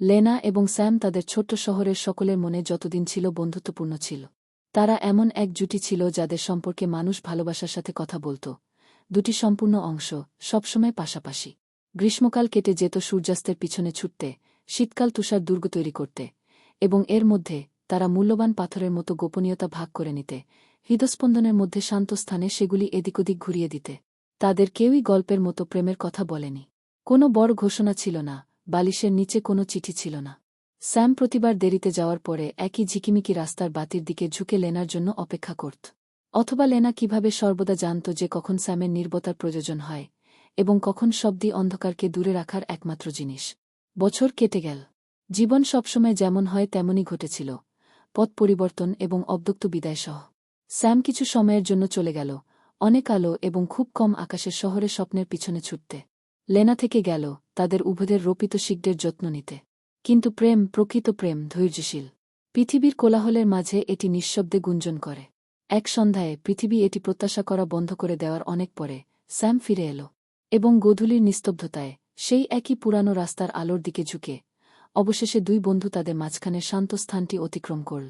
লেনা এবং স্যাম তাদের ছোট্ট শহরের সকলের মনে যতদিন ছিল বন্ধুত্বপূর্ণ ছিল। তারা এমন এক জুটি ছিল যাদের সম্পর্কে মানুষ ভালোবাসার সাথে কথা বলত। দুটি সম্পূর্ণ অংশ, সবসময় পাশাপাশি। গ্রীষ্মকাল কেটে যেত সূর্যাস্তের পিছনে ছুটতে, শীতকাল তুষার দুর্গ তৈরি করতে, এবং এর মধ্যে তারা মূল্যবান পাথরের মতো গোপনীয়তা ভাগ করে নিতে, হৃদস্পন্দনের মধ্যে শান্ত স্থানে সেগুলি এদিক ওদিক ঘুরিয়ে দিতে। তাদের কেউই গল্পের মতো প্রেমের কথা বলেনি। কোনো বড় ঘোষণা ছিল না। বালিশের নিচে কোনো চিঠি ছিল না। স্যাম প্রতিবার দেরিতে যাওয়ার পরে একই ঝিকিমিকি রাস্তার বাতির দিকে ঝুঁকে লেনার জন্য অপেক্ষা করত। অথবা লেনা কীভাবে সর্বদা জানত যে কখন স্যামের নির্বতার প্রয়োজন হয়, এবং কখন শব্দী অন্ধকারকে দূরে রাখার একমাত্র জিনিস। বছর কেটে গেল। জীবন সবসময় যেমন হয় তেমনই ঘটেছিল। পথ পরিবর্তন এবং অব্দক্ত বিদায়সহ স্যাম কিছু সময়ের জন্য চলে গেল, অনেক আলো এবং খুব কম আকাশের শহরে স্বপ্নের পিছনে ছুটতে। লেনা থেকে গেল তাদের উভদের রোপিত শিগডের যত্ন নিতে। কিন্তু প্রেম প্রকৃত প্রেম, ধৈর্যশীল। পৃথিবীর কোলাহলের মাঝে এটি নিঃশব্দে গুঞ্জন করে। এক সন্ধ্যায় পৃথিবী এটি প্রত্যাশা করা বন্ধ করে দেওয়ার অনেক পরে স্যাম ফিরে এলো এবং গোধূলির নিস্তব্ধতায় সেই একই পুরানো রাস্তার আলোর দিকে ঝুঁকে। অবশেষে দুই বন্ধু তাদের মাঝখানে শান্ত স্থানটি অতিক্রম করল।